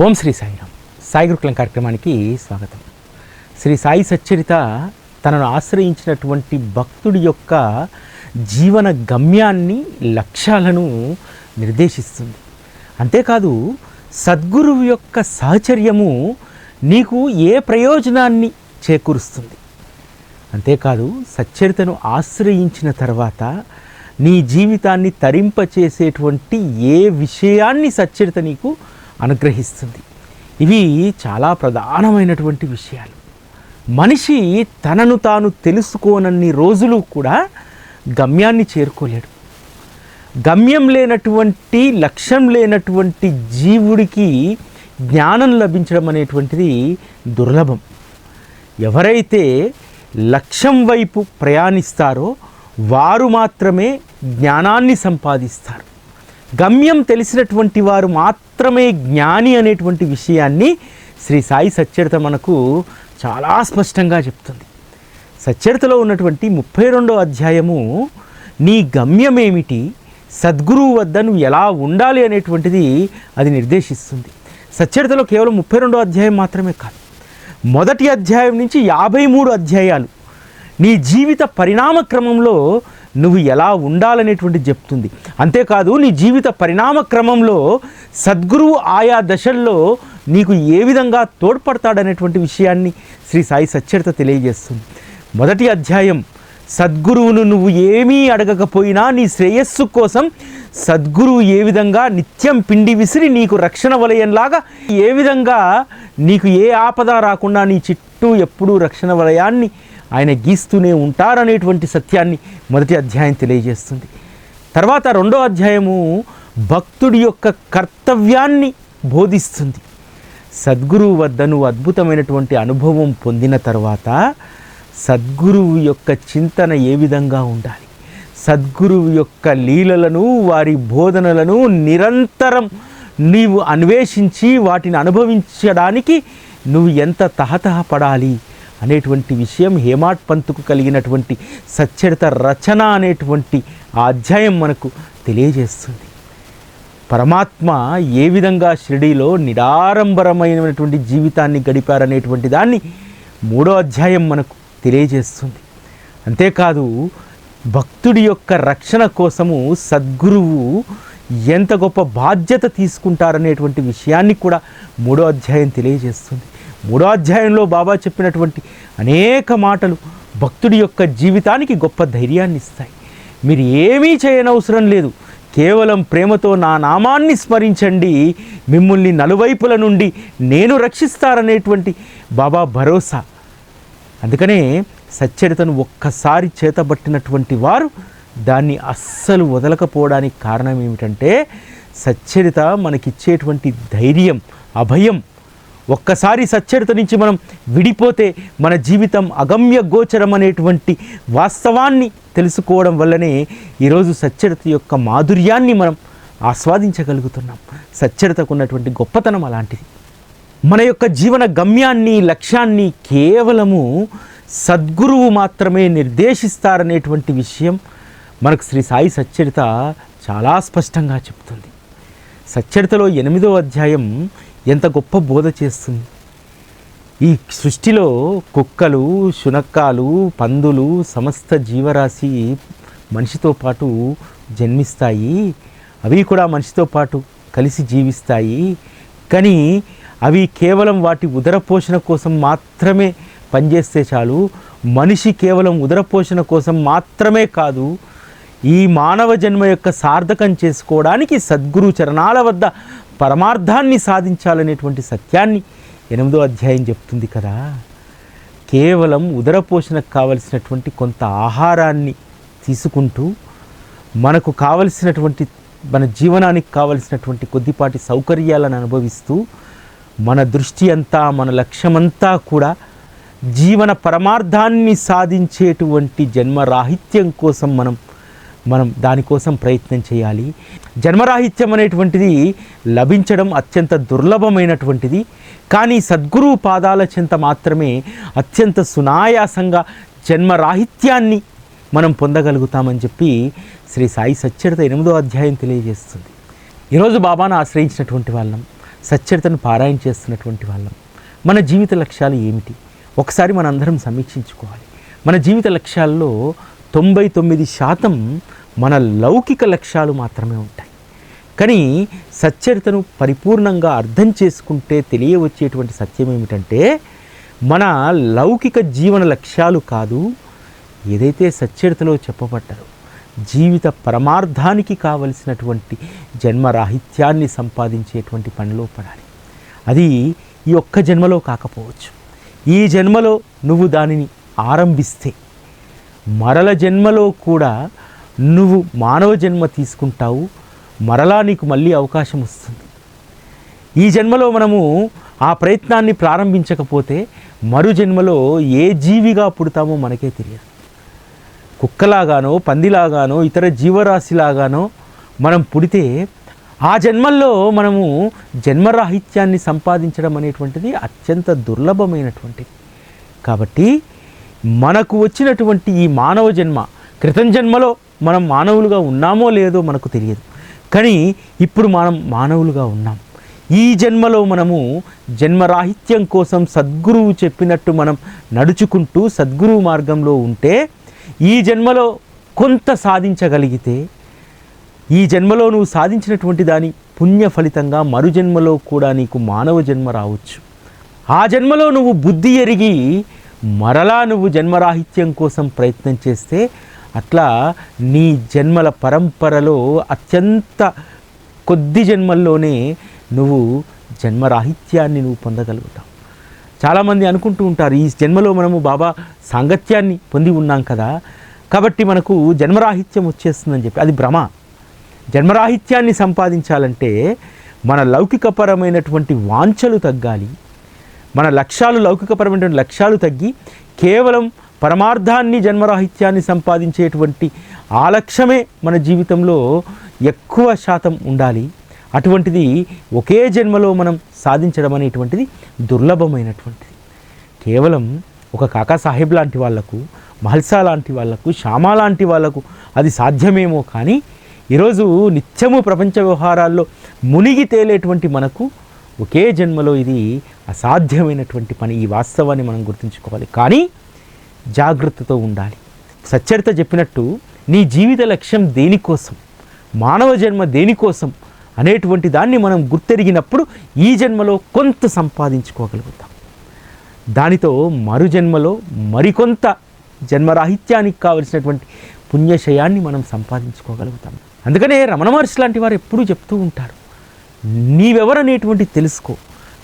ఓం శ్రీ సాయిరామ్. సాయి గురుకులం కార్యక్రమానికి స్వాగతం. శ్రీ సాయి సచ్చరిత తనను ఆశ్రయించినటువంటి భక్తుడి యొక్క జీవన గమ్యాన్ని లక్ష్యాలను నిర్దేశిస్తుంది. అంతేకాదు సద్గురువు యొక్క సహచర్యము నీకు ఏ ప్రయోజనాన్ని చేకూరుస్తుంది? అంతేకాదు సచ్చరితను ఆశ్రయించిన తర్వాత నీ జీవితాన్ని తరింపచేసేటువంటి ఏ విషయాన్ని సచ్చరిత నీకు అనుగ్రహిస్తుంది. ఇవి చాలా ప్రధానమైనటువంటి విషయాలు. మనిషి తనను తాను తెలుసుకోనన్ని రోజులు కూడా గమ్యాన్ని చేరుకోలేడు. గమ్యం లేనటువంటి లక్ష్యం లేనటువంటి జీవుడికి జ్ఞానం లభించడం అనేటువంటిది దుర్లభం. ఎవరైతే లక్ష్యం వైపు ప్రయాణిస్తారో వారు మాత్రమే జ్ఞానాన్ని సంపాదిస్తారు. గమ్యం తెలిసినటువంటి వారు మాత్రం మాత్రమే జ్ఞాని అనేటువంటి విషయాన్ని శ్రీ సాయి సచ్చరిత మనకు చాలా స్పష్టంగా చెప్తుంది. సచ్చరితలో ఉన్నటువంటి ముప్పై రెండో అధ్యాయము నీ గమ్యమేమిటి? సద్గురువు వద్ద నువ్వు ఎలా ఉండాలి అనేటువంటిది అది నిర్దేశిస్తుంది. సచ్చరితలో కేవలం ముప్పై రెండో అధ్యాయం మాత్రమే కాదు. మొదటి అధ్యాయం నుంచి యాభై మూడు అధ్యాయాలు. నీ జీవిత పరిణామ క్రమంలో నువ్వు ఎలా ఉండాలనేటువంటి చెప్తుంది. అంతేకాదు నీ జీవిత పరిణామ క్రమంలో సద్గురువు ఆయా దశల్లో నీకు ఏ విధంగా తోడ్పడతాడనేటువంటి విషయాన్ని శ్రీ సాయి సచ్చరిత తెలియజేస్తుంది. మొదటి అధ్యాయం సద్గురువును నువ్వు ఏమీ అడగకపోయినా నీ శ్రేయస్సు కోసం సద్గురువు ఏ విధంగా నిత్యం పిండి విసిరి నీకు రక్షణ వలయంలాగా ఏ విధంగా నీకు ఏ ఆపద రాకుండా నీ చిట్టూ ఎప్పుడూ రక్షణ వలయాన్ని ఆయన గీస్తూనే ఉంటారనేటువంటి సత్యాన్ని మొదటి అధ్యాయం తెలియజేస్తుంది. తర్వాత రెండో అధ్యాయము భక్తుడి యొక్క కర్తవ్యాన్ని బోధిస్తుంది. సద్గురువు వద్ద నువ్వు అద్భుతమైనటువంటి అనుభవం పొందిన తర్వాత సద్గురువు యొక్క చింతన ఏ విధంగా ఉండాలి? సద్గురువు యొక్క లీలలను వారి బోధనలను నిరంతరం నీవు అన్వేషించి వాటిని అనుభవించడానికి నువ్వు ఎంత తహతహపడాలి అనేటువంటి విషయం హేమాట్ పంతుకు కలిగినటువంటి సచ్చరిత రచన అనేటువంటి ఆ అధ్యాయం మనకు తెలియజేస్తుంది. పరమాత్మ ఏ విధంగా షిరిడీలో నిడారంభరమైనటువంటి జీవితాన్ని గడిపారనేటువంటి దాన్ని మూడో అధ్యాయం మనకు తెలియజేస్తుంది. అంతేకాదు భక్తుడి యొక్క రక్షణ కోసము సద్గురువు ఎంత గొప్ప బాధ్యత తీసుకుంటారనేటువంటి విషయాన్ని కూడా మూడో అధ్యాయం తెలియజేస్తుంది. మూడో అధ్యాయంలో బాబా చెప్పినటువంటి అనేక మాటలు భక్తుడి యొక్క జీవితానికి గొప్ప ధైర్యాన్ని ఇస్తాయి. మీరు ఏమీ చేయనవసరం లేదు. కేవలం ప్రేమతో నా నామాన్ని స్మరించండి. మిమ్మల్ని నలువైపుల నుండి నేను రక్షిస్తారనేటువంటి బాబా భరోసా. అందుకనే సచ్చరితను ఒక్కసారి చేతబట్టినటువంటి వారు దాన్ని అస్సలు వదలకపోవడానికి కారణం ఏమిటంటే సచ్చరిత మనకిచ్చేటువంటి ధైర్యం అభయం ఒక్కసారి సచ్చరిత నుంచి మనం విడిపోతే మన జీవితం అగమ్య గోచరం అనేటువంటి వాస్తవాన్ని తెలుసుకోవడం వల్లనే ఈరోజు సచ్చరిత యొక్క మాధుర్యాన్ని మనం ఆస్వాదించగలుగుతున్నాం. సచ్చరితకు ఉన్నటువంటి గొప్పతనం అలాంటిది. మన యొక్క జీవన గమ్యాన్ని లక్ష్యాన్ని కేవలము సద్గురువు మాత్రమే నిర్దేశిస్తారనేటువంటి విషయం మనకు శ్రీ సాయి సచ్చరిత చాలా స్పష్టంగా చెప్తుంది. సచ్చరితలో ఎనిమిదో అధ్యాయం ఎంత గొప్ప బోధ చేస్తుంది. ఈ సృష్టిలో కుక్కలు శునక్కాలు పందులు సమస్త జీవరాశి మనిషితో పాటు జన్మిస్తాయి. అవి కూడా మనిషితో పాటు కలిసి జీవిస్తాయి. కానీ అవి కేవలం వాటి ఉదర పోషణ కోసం మాత్రమే పనిచేస్తే చాలు. మనిషి కేవలం ఉదర పోషణ కోసం మాత్రమే కాదు ఈ మానవ జన్మ యొక్క సార్థకం చేసుకోవడానికి సద్గురు చరణాల వద్ద పరమార్థాన్ని సాధించాలనేటువంటి సత్యాన్ని ఎనిమిదో అధ్యాయం చెప్తుంది కదా. కేవలం ఉదరపోషణకు కావలసినటువంటి కొంత ఆహారాన్ని తీసుకుంటూ మనకు కావలసినటువంటి మన జీవనానికి కావలసినటువంటి కొద్దిపాటి సౌకర్యాలను అనుభవిస్తూ మన దృష్టి అంతా మన లక్ష్యమంతా కూడా జీవన పరమార్థాన్ని సాధించేటువంటి జన్మరాహిత్యం కోసం మనం మనం దానికోసం ప్రయత్నం చేయాలి. జన్మరాహిత్యం అనేటువంటిది లభించడం అత్యంత దుర్లభమైనటువంటిది. కానీ సద్గురు పాదాల చెంత మాత్రమే అత్యంత సునాయాసంగా జన్మరాహిత్యాన్ని మనం పొందగలుగుతామని చెప్పి శ్రీ సాయి సచ్చరిత ఎనిమిదో అధ్యాయం తెలియజేస్తుంది. ఈరోజు బాబాను ఆశ్రయించినటువంటి వాళ్ళం సచ్చరితను పారాయణ చేస్తున్నటువంటి వాళ్ళం. మన జీవిత లక్ష్యాలు ఏమిటి? ఒకసారి మనందరం సమీక్షించుకోవాలి. మన జీవిత లక్ష్యాల్లో తొంభై తొమ్మిది శాతం మన లౌకిక లక్ష్యాలు మాత్రమే ఉంటాయి. కానీ సచ్చరితను పరిపూర్ణంగా అర్థం చేసుకుంటే తెలియవచ్చేటువంటి సత్యం ఏమిటంటే మన లౌకిక జీవన లక్ష్యాలు కాదు ఏదైతే సచ్చరితలో చెప్పబడ్డారో జీవిత పరమార్థానికి కావలసినటువంటి జన్మరాహిత్యాన్ని సంపాదించేటువంటి పనిలో పడాలి. అది ఈ ఒక్క జన్మలో కాకపోవచ్చు. ఈ జన్మలో నువ్వు దానిని ఆరంభిస్తే మరల జన్మలో కూడా నువ్వు మానవ జన్మ తీసుకుంటావు మరలా నీకు మళ్ళీ అవకాశం వస్తుంది. ఈ జన్మలో మనము ఆ ప్రయత్నాన్ని ప్రారంభించకపోతే మరు జన్మలో ఏ జీవిగా పుడతామో మనకే తెలియదు. కుక్కలాగానో పందిలాగానో ఇతర జీవరాశిలాగానో మనం పుడితే ఆ జన్మల్లో మనము జన్మరాహిత్యాన్ని సంపాదించడం అనేటువంటిది అత్యంత దుర్లభమైనటువంటిది. కాబట్టి మనకు వచ్చినటువంటి ఈ మానవ జన్మ క్రితం జన్మలో మనం మానవులుగా ఉన్నామో లేదో మనకు తెలియదు. కానీ ఇప్పుడు మనం మానవులుగా ఉన్నాం. ఈ జన్మలో మనము జన్మరాహిత్యం కోసం సద్గురువు చెప్పినట్టు మనం నడుచుకుంటూ సద్గురువు మార్గంలో ఉంటే ఈ జన్మలో కొంత సాధించగలిగితే ఈ జన్మలో నువ్వు సాధించినటువంటి దాని పుణ్య ఫలితంగా మరు జన్మలో కూడా నీకు మానవ జన్మ రావచ్చు. ఆ జన్మలో నువ్వు బుద్ధి ఎరిగి మరలా నువ్వు జన్మరాహిత్యం కోసం ప్రయత్నం చేస్తే అట్లా నీ జన్మల పరంపరలో అత్యంత కొద్ది జన్మల్లోనే నువ్వు జన్మరాహిత్యాన్ని నువ్వు పొందగలుగుతావు. చాలామంది అనుకుంటూ ఉంటారు ఈ జన్మలో మనము బాబా సాంగత్యాన్ని పొంది ఉన్నాం కదా కాబట్టి మనకు జన్మరాహిత్యం వచ్చేస్తుందని చెప్పి అది భ్రమ. జన్మరాహిత్యాన్ని సంపాదించాలంటే మన లౌకికపరమైనటువంటి వాంఛలు తగ్గాలి. మన లక్ష్యాలు లౌకికపరమైనటువంటి లక్ష్యాలు తగ్గి కేవలం పరమార్థాన్ని జన్మరాహిత్యాన్ని సంపాదించేటువంటి ఆ లక్ష్యమే మన జీవితంలో ఎక్కువ శాతం ఉండాలి. అటువంటిది ఒకే జన్మలో మనం సాధించడం అనేటువంటిది దుర్లభమైనటువంటిది. కేవలం ఒక కాకా సాహెబ్ లాంటి వాళ్ళకు మహల్సా లాంటి వాళ్ళకు శ్యామా లాంటి వాళ్ళకు అది సాధ్యమేమో కానీ ఈరోజు నిత్యము ప్రపంచ వ్యవహారాల్లో మునిగి తేలేటువంటి మనకు ఒకే జన్మలో ఇది అసాధ్యమైనటువంటి పని. ఈ వాస్తవాన్ని మనం గుర్తుంచుకోవాలి. కానీ జాగ్రత్తతో ఉండాలి. సచ్చరిత చెప్పినట్టు నీ జీవిత లక్ష్యం దేనికోసం? మానవ జన్మ దేనికోసం? అనేటువంటి దాన్ని మనం గుర్తెరిగినప్పుడు ఈ జన్మలో కొంత సంపాదించుకోగలుగుతాం. దానితో మరు జన్మలో మరికొంత జన్మరాహిత్యానికి కావలసినటువంటి పుణ్యశయాన్ని మనం సంపాదించుకోగలుగుతాం. అందుకనే రమణ మహర్షి లాంటి వారు ఎప్పుడూ చెప్తూ ఉంటారు. నీవెవరనేటువంటి తెలుసుకో.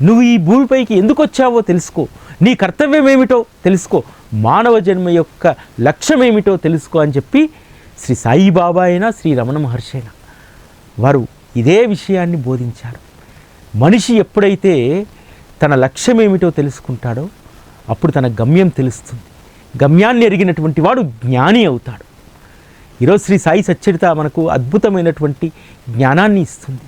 నువ్వు ఈ భూమిపైకి ఎందుకు వచ్చావో తెలుసుకో. నీ కర్తవ్యం ఏమిటో తెలుసుకో. మానవ జన్మ యొక్క లక్ష్యం ఏమిటో తెలుసుకో అని చెప్పి శ్రీ సాయిబాబా అయినా శ్రీ రమణ మహర్షి అయినా వారు ఇదే విషయాన్ని బోధించారు. మనిషి ఎప్పుడైతే తన లక్ష్యం ఏమిటో తెలుసుకుంటాడో అప్పుడు తన గమ్యం తెలుస్తుంది. గమ్యాన్ని ఎరిగినటువంటి వాడు జ్ఞాని అవుతాడు. ఈరోజు శ్రీ సాయి సచ్చరిత మనకు అద్భుతమైనటువంటి జ్ఞానాన్ని ఇస్తుంది.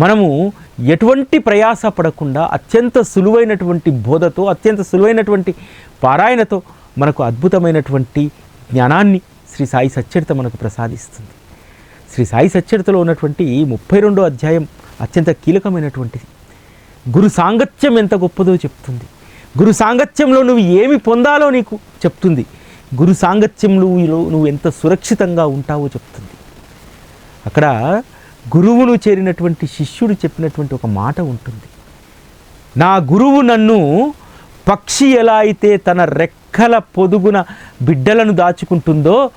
మనము ఎటువంటి ప్రయాస పడకుండా అత్యంత సులువైనటువంటి బోధతో అత్యంత సులువైనటువంటి పారాయణతో మనకు అద్భుతమైనటువంటి జ్ఞానాన్ని శ్రీ సాయి సచ్చరిత మనకు ప్రసాదిస్తుంది. శ్రీ సాయి సచ్చరితలో ఉన్నటువంటి ముప్పై రెండో అధ్యాయం అత్యంత కీలకమైనటువంటిది గురు సాంగత్యం ఎంత గొప్పదో చెప్తుంది. గురు సాంగత్యంలో నువ్వు ఏమి పొందాలో నీకు చెప్తుంది. గురు సాంగత్యంలో నువ్వు ఎంత సురక్షితంగా ఉంటావో చెప్తుంది. అక్కడ గురువును చేరినటువంటి శిష్యుడు చెప్పినటువంటి ఒక మాట ఉంటుంది. నా గురువు నన్ను పక్షి ఎలా అయితే తన రెక్కల పొదుగున బిడ్డలను దాచుకుంటుందో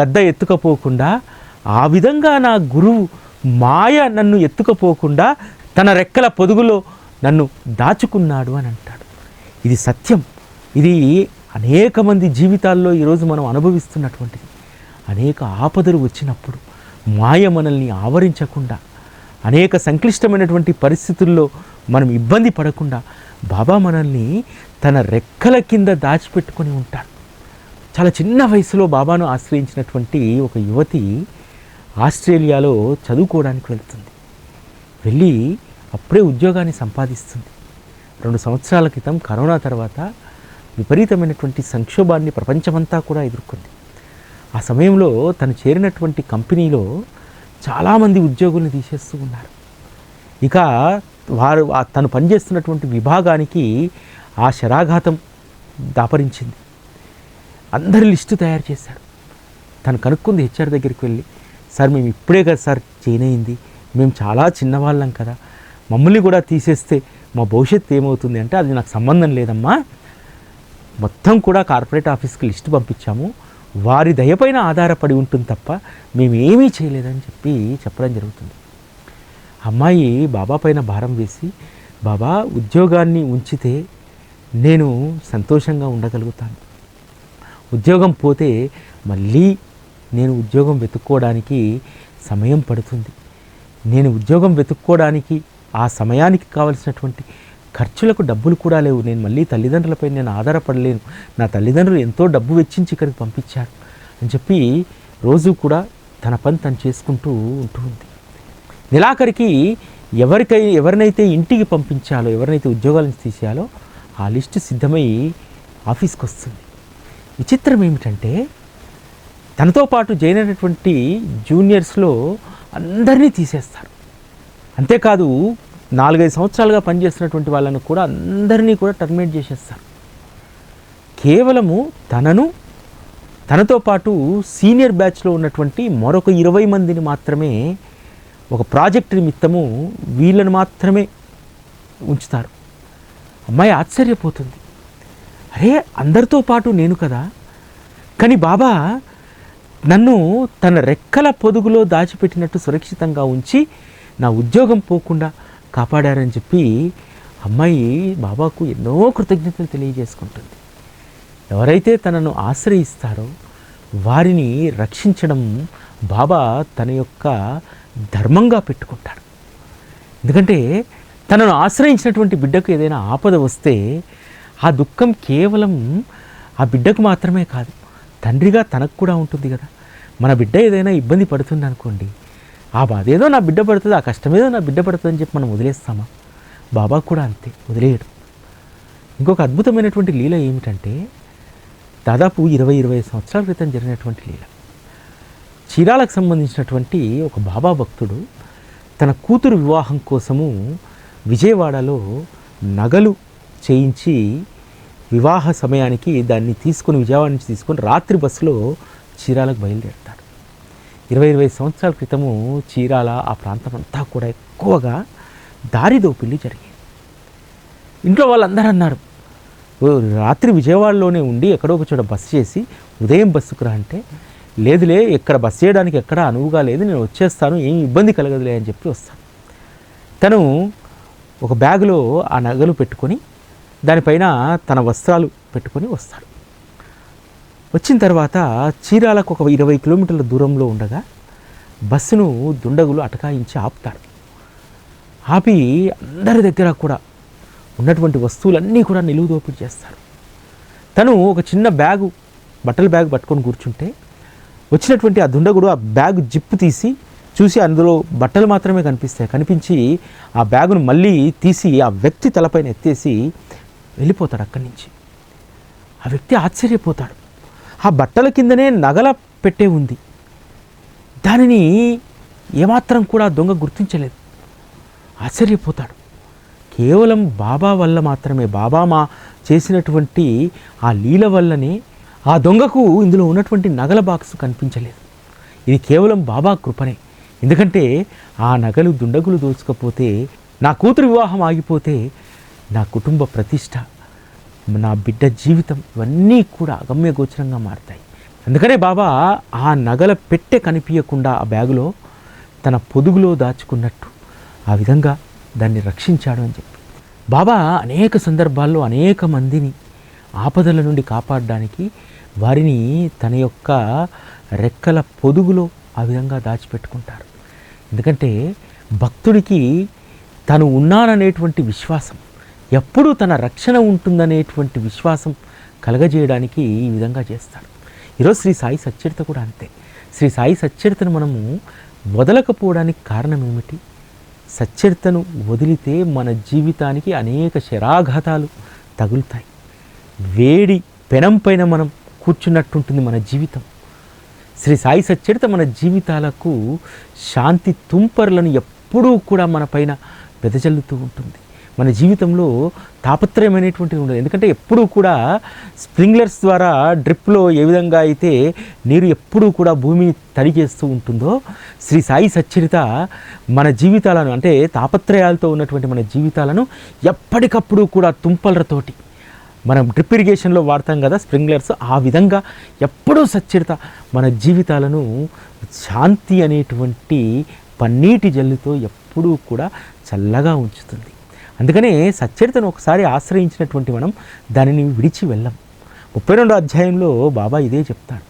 గద్ద ఎత్తుకపోకుండా ఆ విధంగా నా గురువు మాయ నన్ను ఎత్తుకపోకుండా తన రెక్కల పొదుగులో నన్ను దాచుకున్నాడు అని అంటాడు. ఇది సత్యం. ఇది అనేక మంది జీవితాల్లో ఈరోజు మనం అనుభవిస్తున్నటువంటిది. అనేక ఆపదలు వచ్చినప్పుడు మాయ మనల్ని ఆవరించకుండా అనేక సంక్లిష్టమైనటువంటి పరిస్థితుల్లో మనం ఇబ్బంది పడకుండా బాబా మనల్ని తన రెక్కల కింద దాచిపెట్టుకొని ఉంటాడు. చాలా చిన్న వయసులో బాబాను ఆశ్రయించినటువంటి ఒక యువతి ఆస్ట్రేలియాలో చదువుకోవడానికి వెళ్తుంది. వెళ్ళి అప్పుడే ఉద్యోగాన్ని సంపాదిస్తుంది. రెండు సంవత్సరాల క్రితం కరోనా తర్వాత విపరీతమైనటువంటి సంక్షోభాన్ని ప్రపంచమంతా కూడా ఎదుర్కొంది. ఆ సమయంలో తను చేరినటువంటి కంపెనీలో చాలామంది ఉద్యోగుల్ని తీసేస్తూ ఉన్నారు. ఇక వారు తను పనిచేస్తున్నటువంటి విభాగానికి ఆ శరాఘాతం దాపరించింది. అందరి లిస్టు తయారు చేశాడు తను కనుక్కుంది హెచ్ఆర్ దగ్గరికి వెళ్ళి సార్ మేము ఇప్పుడే కదా సార్ చేయిన్ అయింది. మేము చాలా చిన్నవాళ్ళం కదా. మమ్మల్ని కూడా తీసేస్తే మా భవిష్యత్తు ఏమవుతుంది? అంటే అది నాకు సంబంధం లేదమ్మా. మొత్తం కూడా కార్పొరేట్ ఆఫీస్కి లిస్ట్ పంపించాము. వారి దయపైన ఆధారపడి ఉంటుంది తప్ప మేము ఏమీ చేయలేదని చెప్పి చెప్పడం జరుగుతుంది. అమ్మాయి బాబా పైన భారం వేసి బాబా ఉద్యోగాన్ని ఉంచితే నేను సంతోషంగా ఉండగలుగుతాను. ఉద్యోగం పోతే మళ్ళీ నేను ఉద్యోగం వెతుక్కోవడానికి సమయం పడుతుంది. నేను ఉద్యోగం వెతుక్కోవడానికి ఆ సమయానికి కావలసినటువంటి ఖర్చులకు డబ్బులు కూడా లేవు. నేను మళ్ళీ తల్లిదండ్రులపై నేను ఆధారపడలేను. నా తల్లిదండ్రులు ఎంతో డబ్బు వెచ్చించి ఇక్కడికి పంపించారు అని చెప్పి రోజు కూడా తన పని తను చేసుకుంటూ ఉంటూ ఉంది. నెలాఖరికి ఎవరికై ఎవరినైతే ఇంటికి పంపించాలో ఎవరినైతే ఉద్యోగాల నుంచి తీసేయాలో ఆ లిస్టు సిద్ధమై ఆఫీస్కి వస్తుంది. విచిత్రం ఏమిటంటే తనతో పాటు జాయిన్ అయినటువంటి జూనియర్స్లో అందరినీ తీసేస్తారు. అంతేకాదు నాలుగైదు సంవత్సరాలుగా పనిచేస్తున్నటువంటి వాళ్ళను కూడా అందరినీ కూడా టర్మినేట్ చేసేస్తారు. కేవలము తనను తనతో పాటు సీనియర్ బ్యాచ్లో ఉన్నటువంటి మరొక ఇరవై మందిని మాత్రమే ఒక ప్రాజెక్ట్ నిమిత్తము వీళ్ళని మాత్రమే ఉంచుతారు. అమ్మాయి ఆశ్చర్యపోతుంది. అరే అందరితో పాటు నేను కదా? కానీ బాబా నన్ను తన రెక్కల పొదుగులో దాచిపెట్టినట్టు సురక్షితంగా ఉంచి నా ఉద్యోగం పోకుండా కాపాడారని చెప్పి అమ్మాయి బాబాకు ఎన్నో కృతజ్ఞతలు తెలియజేసుకుంటుంది. ఎవరైతే తనను ఆశ్రయిస్తారో వారిని రక్షించడం బాబా తన యొక్క ధర్మంగా పెట్టుకుంటాడు. ఎందుకంటే తనను ఆశ్రయించినటువంటి బిడ్డకు ఏదైనా ఆపద వస్తే ఆ దుఃఖం కేవలం ఆ బిడ్డకు మాత్రమే కాదు తండ్రిగా తనకు కూడా ఉంటుంది కదా. మన బిడ్డ ఏదైనా ఇబ్బంది పడుతుంది అనుకోండి ఆ బాధ. ఏదో నా బిడ్డ పడుతుంది ఆ కష్టం ఏదో నా బిడ్డ పడుతుంది అని చెప్పి మనం వదిలేస్తామా? బాబా కూడా అంతే వదిలేయడు. ఇంకొక అద్భుతమైనటువంటి లీల ఏమిటంటే దాదాపు ఇరవై ఇరవై సంవత్సరాల క్రితం జరిగినటువంటి లీల. చీరాలకు సంబంధించినటువంటి ఒక బాబా భక్తుడు తన కూతురు వివాహం కోసము విజయవాడలో నగలు చేయించి వివాహ సమయానికి దాన్ని తీసుకొని విజయవాడ నుంచి తీసుకొని రాత్రి బస్సులో చీరాలకు బయలుదేరాడు. ఇరవై ఇరవై సంవత్సరాల క్రితము చీరాల ఆ ప్రాంతం అంతా కూడా ఎక్కువగా దారి దోపిడీ జరిగింది. ఇంట్లో వాళ్ళందరూ అన్నారు రాత్రి విజయవాడలోనే ఉండి ఎక్కడో ఒక చోట బస్సు చేసి ఉదయం బస్సుకు రా అంటే లేదులే ఎక్కడ బస్సు చేయడానికి ఎక్కడ అనువుగా లేదు నేను వచ్చేస్తాను ఏం ఇబ్బంది కలగదులే అని చెప్పి వస్తాను. తను ఒక బ్యాగులో ఆ నగలు పెట్టుకొని దానిపైన తన వస్త్రాలు పెట్టుకొని వస్తాడు. వచ్చిన తర్వాత చీరాలకు ఒక ఇరవై కిలోమీటర్ల దూరంలో ఉండగా బస్సును దుండగులు అటకాయించి ఆపుతారు. ఆపి అందరి దగ్గర కూడా ఉన్నటువంటి వస్తువులన్నీ కూడా నిలువు దోపిడీ చేస్తారు. తను ఒక చిన్న బ్యాగు బట్టల బ్యాగ్ పట్టుకొని కూర్చుంటే వచ్చినటువంటి ఆ దుండగుడు ఆ బ్యాగ్ జిప్పు తీసి చూసి అందులో బట్టలు మాత్రమే కనిపిస్తాయి కనిపించి ఆ బ్యాగును మళ్ళీ తీసి ఆ వ్యక్తి తలపైన ఎత్తేసి వెళ్ళిపోతాడు అక్కడి నుంచి. ఆ వ్యక్తి ఆశ్చర్యపోతాడు. ఆ బట్టల కిందనే నగల పెట్టే ఉంది. దానిని ఏమాత్రం కూడా దొంగ గుర్తించలేదు. ఆశ్చర్యపోతాడు. కేవలం బాబా వల్ల మాత్రమే బాబా మా చేసినటువంటి ఆ లీల వల్లనే ఆ దొంగకు ఇందులో ఉన్నటువంటి నగల బాక్స్ కనిపించలేదు. ఇది కేవలం బాబా కృపనే. ఎందుకంటే ఆ నగలు దుండగులు దోచుకపోతే నా కూతురు వివాహం ఆగిపోతే నా కుటుంబ ప్రతిష్ట నా బిడ్డ జీవితం ఇవన్నీ కూడా అగమ్యగోచరంగా మారుతాయి. అందుకనే బాబా ఆ నగల పెట్టె కనిపించకుండా ఆ బ్యాగులో తన పొదుగులో దాచుకున్నట్టు ఆ విధంగా దాన్ని రక్షించాడు అని చెప్పి. బాబా అనేక సందర్భాల్లో అనేక మందిని ఆపదల నుండి కాపాడడానికి వారిని తన యొక్క రెక్కల పొదుగులో ఆ విధంగా దాచిపెట్టుకుంటారు. ఎందుకంటే భక్తుడికి తను ఉన్నాననేటువంటి విశ్వాసం ఎప్పుడూ తన రక్షణ ఉంటుందనేటువంటి విశ్వాసం కలగజేయడానికి ఈ విధంగా చేస్తాడు. ఈరోజు శ్రీ సాయి సచ్చరిత కూడా అంతే. శ్రీ సాయి సచ్చరితను మనము వదలకపోవడానికి కారణం ఏమిటి? సచ్చరితను వదిలితే మన జీవితానికి అనేక శరాఘాతాలు తగులుతాయి. వేడి పెనం పైన మనం కూర్చున్నట్టుంటుంది మన జీవితం. శ్రీ సాయి సచ్చరిత మన జీవితాలకు శాంతి తుంపర్లను ఎప్పుడూ కూడా మన పైన వెదజల్లుతూ ఉంటుంది. మన జీవితంలో తాపత్రయం అనేటువంటిది ఉండదు. ఎందుకంటే ఎప్పుడూ కూడా స్ప్రింక్లర్స్ ద్వారా డ్రిప్లో ఏ విధంగా అయితే నీరు ఎప్పుడూ కూడా భూమిని తడి చేస్తూ ఉంటుందో శ్రీ సాయి సచ్చరిత మన జీవితాలను అంటే తాపత్రయాలతో ఉన్నటువంటి మన జీవితాలను ఎప్పటికప్పుడు కూడా తుంపలతోటి మనం డ్రిప్ ఇరిగేషన్లో వాడతాం కదా స్ప్రింక్లర్స్ ఆ విధంగా ఎప్పుడూ సచ్చరిత మన జీవితాలను శాంతి అనేటువంటి పన్నీటి జల్లుతో ఎప్పుడూ కూడా చల్లగా ఉంచుతుంది. అందుకనే సచ్చరితను ఒకసారి ఆశ్రయించినటువంటి మనం దానిని విడిచి వెళ్ళం. ముప్పై రెండో అధ్యాయంలో బాబా ఇదే చెప్తాడు.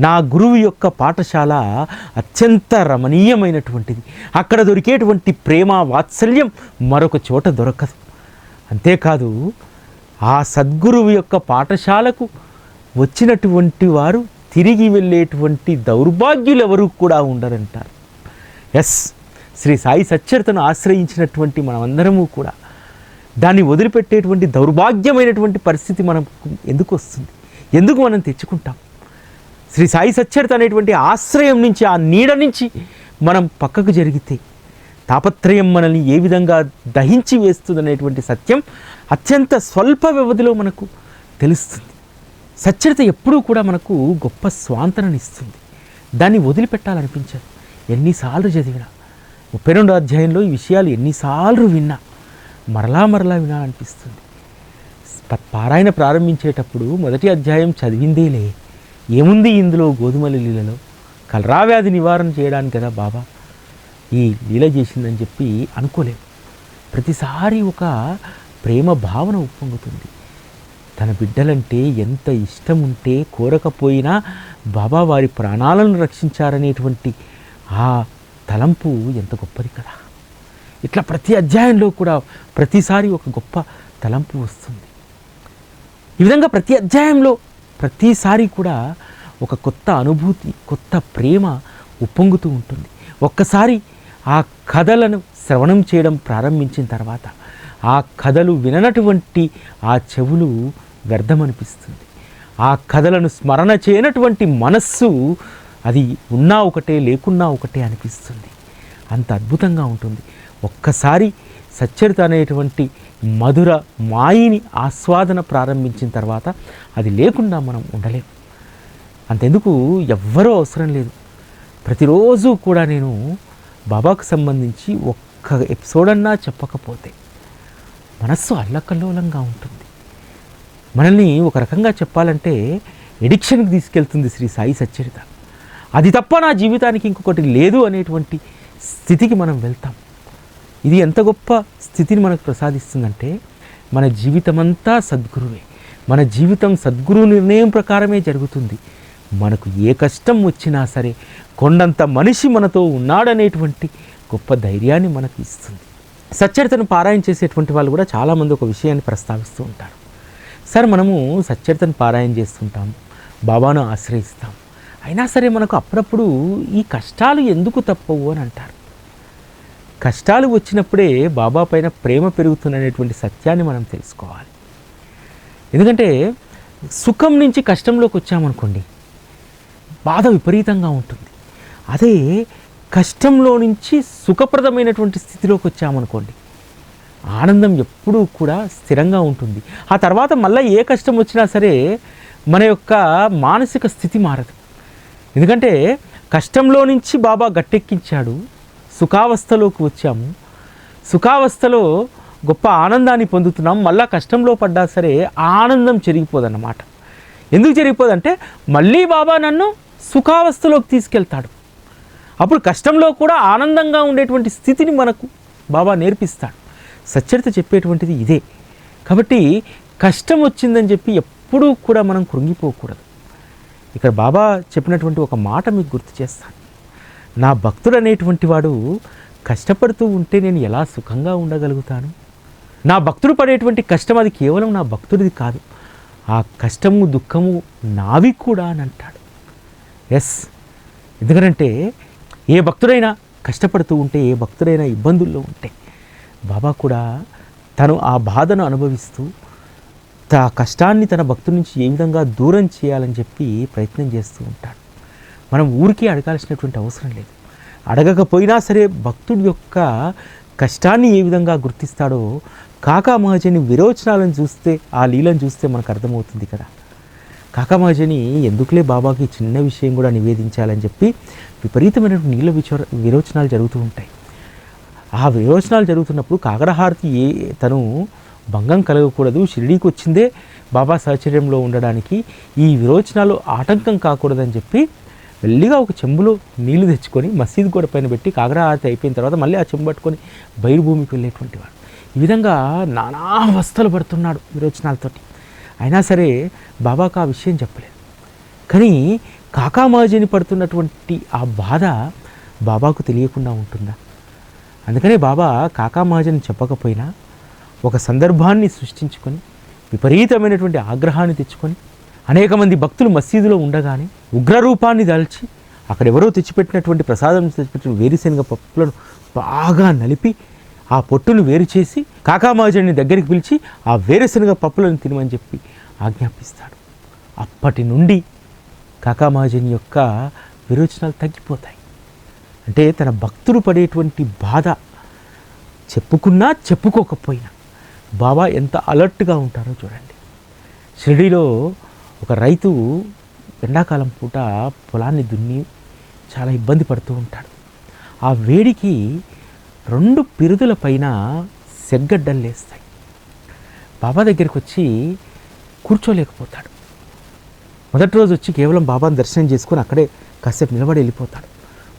నా గురువు యొక్క పాఠశాల అత్యంత రమణీయమైనటువంటిది. అక్కడ దొరికేటువంటి ప్రేమ వాత్సల్యం మరొక చోట దొరకదు. అంతేకాదు ఆ సద్గురువు యొక్క పాఠశాలకు వచ్చినటువంటి వారు తిరిగి వెళ్ళేటువంటి దౌర్భాగ్యులు ఎవరు కూడా ఉండరంటారు. ఎస్ శ్రీ సాయి సచ్చరితను ఆశ్రయించినటువంటి మనమందరము కూడా దాన్ని వదిలిపెట్టేటువంటి దౌర్భాగ్యమైనటువంటి పరిస్థితి మనకు ఎందుకు వస్తుంది? ఎందుకు మనం తెచ్చుకుంటాం? శ్రీ సాయి సచ్చరిత అనేటువంటి ఆశ్రయం నుంచి ఆ నీడ నుంచి మనం పక్కకు జరిగితే తాపత్రయం మనల్ని ఏ విధంగా దహించి వేస్తుంది అనేటువంటి సత్యం అత్యంత స్వల్ప వ్యవధిలో మనకు తెలుస్తుంది. సచ్చరిత ఎప్పుడూ కూడా మనకు గొప్ప స్వాంతననిస్తుంది. దాన్ని వదిలిపెట్టాలనిపించదు. ఎన్నిసార్లు చదివినా ముప్పై రెండో అధ్యాయంలో ఈ విషయాలు ఎన్నిసార్లు విన్నా మరలా మరలా వినా అనిపిస్తుంది పారాయణ ప్రారంభించేటప్పుడు మొదటి అధ్యాయం చదివిందేలే. ఏముంది ఇందులో గోధుమల లీలలో? కలరా వ్యాధి నివారణ చేయడానికి కదా బాబా. ఈ లీల చేసిందని చెప్పి అనుకోలేము ప్రతిసారి ఒక ప్రేమ భావన ఉప్పొంగుతుంది. తన బిడ్డలంటే ఎంత ఇష్టం ఉంటే కోరకపోయినా బాబా వారి ప్రాణాలను రక్షించారనేటువంటి ఆ తలంపు ఎంత గొప్పది కదా. ఇట్లా ప్రతి అధ్యాయంలో కూడా ప్రతిసారి ఒక గొప్ప తలంపు వస్తుంది. ఈ విధంగా ప్రతి అధ్యాయంలో ప్రతిసారి కూడా ఒక కొత్త అనుభూతి కొత్త ప్రేమ ఉప్పొంగుతూ ఉంటుంది. ఒక్కసారి ఆ కథలను శ్రవణం చేయడం ప్రారంభించిన తర్వాత ఆ కథలు విననటువంటి ఆ చెవులు వ్యర్థమనిపిస్తుంది. ఆ కథలను స్మరణ చేయనటువంటి మనస్సు అది ఉన్నా ఒకటే లేకున్నా ఒకటే అనిపిస్తుంది. అంత అద్భుతంగా ఉంటుంది. ఒక్కసారి సచ్చరిత అనేటువంటి మధుర మాయిని ఆస్వాదన ప్రారంభించిన తర్వాత అది లేకుండా మనం ఉండలేం. అంతెందుకు ఎవ్వరూ అవసరం లేదు. ప్రతిరోజు కూడా నేను బాబాకు సంబంధించి ఒక్క ఎపిసోడ్ అన్నా చెప్పకపోతే మనస్సు అల్లకల్లోలంగా ఉంటుంది. మనల్ని ఒక రకంగా చెప్పాలంటే ఎడిక్షన్కి తీసుకెళ్తుంది శ్రీ సాయి సచ్చరిత. అది తప్ప నా జీవితానికి ఇంకొకటి లేదు అనేటువంటి స్థితికి మనం వెళ్తాం. ఇది ఎంత గొప్ప స్థితిని మనకు ప్రసాదిస్తుందంటే మన జీవితమంతా సద్గురువే. మన జీవితం సద్గురు నిర్ణయం ప్రకారమే జరుగుతుంది. మనకు ఏ కష్టం వచ్చినా సరే కొండంత మనిషి మనతో ఉన్నాడనేటువంటి గొప్ప ధైర్యాన్ని మనకు ఇస్తుంది. సచ్చరితను పారాయణ చేసేటువంటి వాళ్ళు కూడా చాలామంది ఒక విషయాన్ని ప్రస్తావిస్తూ ఉంటారు. సార్ మనము సచ్చరితను పారాయణ చేస్తుంటాం బాబాను ఆశ్రయిస్తాం. అయినా సరే మనకు అప్పుడప్పుడు ఈ కష్టాలు ఎందుకు తప్పవు? అని అంటారు. కష్టాలు వచ్చినప్పుడే బాబా పైన ప్రేమ పెరుగుతుందనేటువంటి సత్యాన్ని మనం తెలుసుకోవాలి. ఎందుకంటే సుఖం నుంచి కష్టంలోకి వచ్చామనుకోండి బాధ విపరీతంగా ఉంటుంది. అదే కష్టంలో నుంచి సుఖప్రదమైనటువంటి స్థితిలోకి వచ్చామనుకోండి ఆనందం ఎప్పుడూ కూడా స్థిరంగా ఉంటుంది. ఆ తర్వాత మళ్ళీ ఏ కష్టం వచ్చినా సరే మన యొక్క మానసిక స్థితి మారదు. ఎందుకంటే కష్టంలో నుంచి బాబా గట్టెక్కించాడు సుఖావస్థలోకి వచ్చాము. సుఖావస్థలో గొప్ప ఆనందాన్ని పొందుతున్నాం. మళ్ళా కష్టంలో పడ్డా సరే ఆనందం చెరిగిపోదన్నమాట. ఎందుకు చెరిగిపోదంటే మళ్ళీ బాబా నన్ను సుఖావస్థలోకి తీసుకెళ్తాడు. అప్పుడు కష్టంలో కూడా ఆనందంగా ఉండేటువంటి స్థితిని మనకు బాబా నేర్పిస్తాడు. సచ్చరిత చెప్పేటువంటిది ఇదే. కాబట్టి కష్టం వచ్చిందని చెప్పి ఎప్పుడూ కూడా మనం కృంగిపోకూడదు. ఇక్కడ బాబా చెప్పినటువంటి ఒక మాట మీకు గుర్తు చేస్తాను. నా భక్తుడు అనేటువంటి వాడు కష్టపడుతూ ఉంటే నేను ఎలా సుఖంగా ఉండగలుగుతాను? నా భక్తుడు పడేటువంటి కష్టం అది కేవలం నా భక్తుడిది కాదు. ఆ కష్టము దుఃఖము నావి కూడా అని అంటాడు. ఎస్ ఎందుకంటే ఏ భక్తుడైనా కష్టపడుతూ ఉంటే ఏ భక్తుడైనా ఇబ్బందుల్లో ఉంటే బాబా కూడా తను ఆ బాధను అనుభవిస్తూ ఆ కష్టాన్ని తన భక్తుడి నుంచి ఏ విధంగా దూరం చేయాలని చెప్పి ప్రయత్నం చేస్తూ ఉంటాడు. మనం ఊరికే అడగాల్సినటువంటి అవసరం లేదు. అడగకపోయినా సరే భక్తుడి యొక్క కష్టాన్ని ఏ విధంగా గుర్తిస్తాడో కాకా మహాజని విరోచనాలను చూస్తే ఆ లీలను చూస్తే మనకు అర్థమవుతుంది కదా. కాకా మహాజని ఎందుకులే బాబాకి చిన్న విషయం కూడా నివేదించాలని చెప్పి విపరీతమైనటువంటి నీళ్ళ విచోర విరోచనాలు జరుగుతూ ఉంటాయి. ఆ విరోచనాలు జరుగుతున్నప్పుడు కాకరహారతి ఏ తను భంగం కలగకూడదు షిరిడీకి వచ్చిందే బాబా సహచర్యంలో ఉండడానికి ఈ విరోచనాలు ఆటంకం కాకూడదని చెప్పి మెల్లిగా ఒక చెంబులో నీళ్ళు తెచ్చుకొని మసీదు గోడ పైన పెట్టి కాకరహారతి అయిపోయిన తర్వాత మళ్ళీ ఆ చెంబు పట్టుకొని బయలుభూమికి వెళ్ళేటువంటి వాడు ఈ విధంగా నానా అవస్థలు పడుతున్నాడు విరోచనాలతోటి అయినా సరే బాబాకు ఆ విషయం చెప్పలేదు. కానీ కాకామాజీని పడుతున్నటువంటి ఆ బాధ బాబాకు తెలియకుండా ఉంటుందా? అందుకనే బాబా కాకామాజని చెప్పకపోయినా ఒక సందర్భాన్ని సృష్టించుకొని విపరీతమైనటువంటి ఆగ్రహాన్ని తెచ్చుకొని అనేక మంది భక్తులు మసీదులో ఉండగానే ఉగ్రరూపాన్ని దాల్చి అక్కడ ఎవరో తెచ్చిపెట్టినటువంటి ప్రసాదం తెచ్చిపెట్టిన వేరుశనగ పప్పులను బాగా నలిపి ఆ పొట్టును వేరు చేసి కాకామాజని దగ్గరికి పిలిచి ఆ వేరుశనగ పప్పులను తినమని చెప్పి ఆజ్ఞాపిస్తాడు. అప్పటి నుండి కాకామాజుని యొక్క విరోచనాలు తగ్గిపోతాయి. అంటే తన భక్తులు పడేటువంటి బాధ చెప్పుకున్నా చెప్పుకోకపోయినా బాబా ఎంత అలర్ట్గా ఉంటారో చూడండి. షిరిడీలో ఒక రైతు ఎండాకాలం పూట పొలాన్ని దున్ని చాలా ఇబ్బంది పడుతూ ఉంటాడు. ఆ వేడికి రెండు పిరుదుల పైన సెగ్గడ్డలు లేస్తాయి. బాబా దగ్గరికి వచ్చి కూర్చోలేకపోతాడు. మొదటి రోజు వచ్చి కేవలం బాబాను దర్శనం చేసుకుని అక్కడే కాసేపు నిలబడి వెళ్ళిపోతాడు.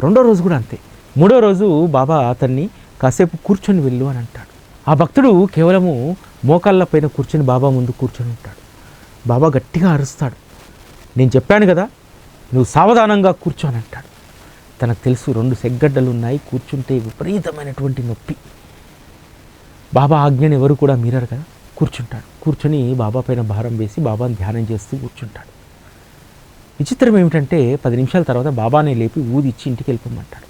రెండో రోజు కూడా అంతే. మూడో రోజు బాబా అతన్ని కాసేపు కూర్చొని వెళ్ళు అని అంటాడు. ఆ భక్తుడు కేవలము మోకాళ్ళ పైన కూర్చొని బాబా ముందు కూర్చొని ఉంటాడు. బాబా గట్టిగా అరుస్తాడు. నేను చెప్పాను కదా నువ్వు సావధానంగా కూర్చోని అంటాడు. తనకు తెలుసు రెండు సెగ్గడ్డలు ఉన్నాయి కూర్చుంటే విపరీతమైనటువంటి నొప్పి. బాబా ఆజ్ఞని ఎవరు కూడా మీరారు కదా కూర్చుంటాడు. కూర్చొని బాబా పైన భారం వేసి బాబాని ధ్యానం చేస్తూ కూర్చుంటాడు. విచిత్రం ఏమిటంటే పది నిమిషాల తర్వాత బాబానే లేపి ఊది ఇచ్చి ఇంటికి వెళ్ళిపోమంటాడు.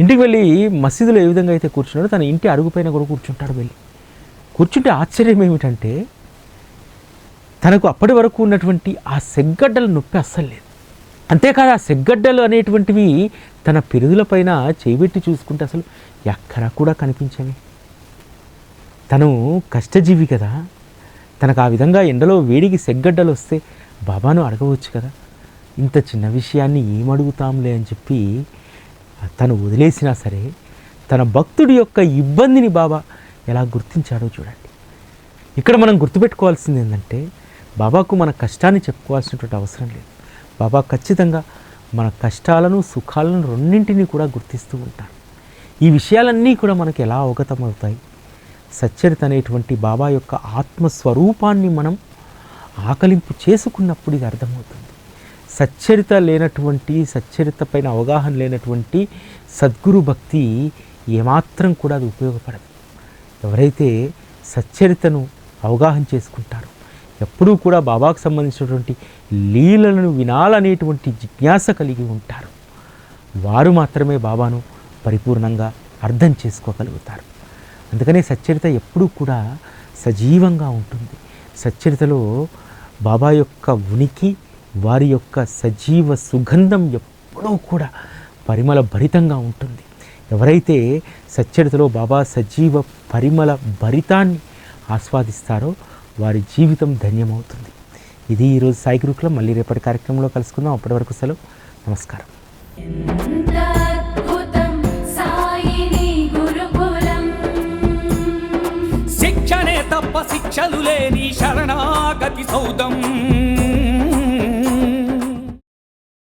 ఇంటికి వెళ్ళి మసీదులో ఏ విధంగా అయితే కూర్చున్నాడో తన ఇంటి అరుగుపైన కూడా కూర్చుంటాడు వెళ్ళి. కూర్చుంటే ఆశ్చర్యం ఏమిటంటే తనకు అప్పటి వరకు ఉన్నటువంటి ఆ సెగ్గడ్డల నొప్పి అస్సలు లేదు. అంతేకాదు ఆ సెగ్గడ్డలు అనేటువంటివి తన పెరుగులపైన చేయిబెట్టి చూసుకుంటే అసలు ఎక్కడా కూడా కనిపించవి తను కష్టజీవి కదా. తనకు ఆ విధంగా ఎండలో వేడికి సెగ్గడ్డలు వస్తే బాబాను అడగవచ్చు కదా. ఇంత చిన్న విషయాన్ని ఏమడుగుతాంలే అని చెప్పి తను వదిలేసినా సరే తన భక్తుడి యొక్క ఇబ్బందిని బాబా ఎలా గుర్తించాడో చూడండి. ఇక్కడ మనం గుర్తుపెట్టుకోవాల్సింది ఏంటంటే బాబాకు మన కష్టాన్ని చెప్పుకోవాల్సినటువంటి అవసరం లేదు. బాబా ఖచ్చితంగా మన కష్టాలను సుఖాలను రెండింటినీ కూడా గుర్తిస్తూ ఉంటారు. ఈ విషయాలన్నీ కూడా మనకు ఎలా అవగతమవుతాయి? సచ్చరిత అనేటువంటి బాబా యొక్క ఆత్మస్వరూపాన్ని మనం ఆకలింపు చేసుకున్నప్పుడు ఇది అర్థమవుతుంది. సచ్చరిత లేనటువంటి సచ్చరిత పైన అవగాహన లేనటువంటి సద్గురు భక్తి ఏమాత్రం కూడా అది ఉపయోగపడదు. ఎవరైతే సచ్చరితను అవగాహన చేసుకుంటారో ఎప్పుడూ కూడా బాబాకు సంబంధించినటువంటి లీలలను వినాలనేటువంటి జిజ్ఞాస కలిగి ఉంటారు. వారు మాత్రమే బాబాను పరిపూర్ణంగా అర్థం చేసుకోగలుగుతారు. అందుకనే సచ్చరిత ఎప్పుడూ కూడా సజీవంగా ఉంటుంది. సచ్చరితలో బాబా యొక్క ఉనికి వారి యొక్క సజీవ సుగంధం ఎప్పుడూ కూడా పరిమళ భరితంగా ఉంటుంది. ఎవరైతే సచ్చరితలో బాబా సజీవ పరిమళ భరితాన్ని ఆస్వాదిస్తారో వారి జీవితం ధన్యమవుతుంది. ఇది ఈరోజు సాయి గురుకులం. మళ్ళీ రేపటి కార్యక్రమంలో కలుసుకుందాం. అప్పటి వరకు సెలవు. నమస్కారం. శిక్షణే తప్ప శిక్షలు లేని శరణాగతి సౌద.